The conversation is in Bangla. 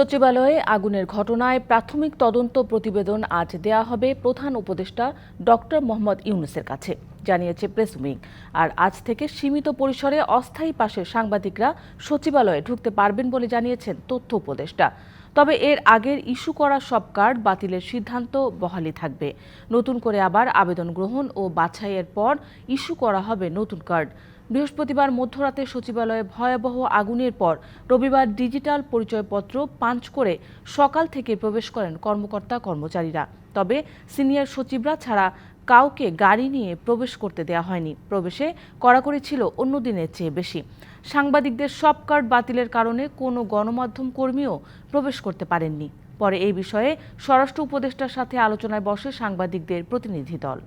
সচিবালয়ে আগুনের ঘটনায় প্রাথমিক তদন্ত প্রতিবেদন আজ দেয়া হবে প্রধান উপদেষ্টা ডক্টর মোহাম্মদ ইউনুসের কাছে, জানিয়েছে প্রেস উইং। আর আজ থেকে সীমিত পরিসরে অস্থায়ী পাশের সাংবাদিকরা সচিবালয়ে ঢুকতে পারবেন বলে জানিয়েছেন তথ্য উপদেষ্টা। তবে এর আগের ইস্যু করা সব কার্ড বাতিলের সিদ্ধান্ত বহালি থাকবে। নতুন করে আবার আবেদন গ্রহণ ও বাছাইয়ের পর ইস্যু করা হবে নতুন কার্ড। বৃহস্পতিবার মধ্যরাতে সচিবালয়ে ভয়াবহ আগুনের পর রবিবার ডিজিটাল পরিচয়পত্র পাঞ্চ করে সকাল থেকে প্রবেশ করেন কর্মকর্তা কর্মচারীরা তবে সিনিয়র সচিবরা ছাড়া কাউকে গাড়ি নিয়ে প্রবেশ করতে দেওয়া হয়নি। প্রবেশে কড়াকড়ি ছিল অন্য দিনের চেয়ে বেশি। সাংবাদিকদের সব কার্ড বাতিলের কারণে কোনো গণমাধ্যম কর্মীও প্রবেশ করতে পারেননি। পরে এই বিষয়ে স্বরাষ্ট্র উপদেষ্টার সাথে আলোচনায় বসে সাংবাদিকদের প্রতিনিধি দল।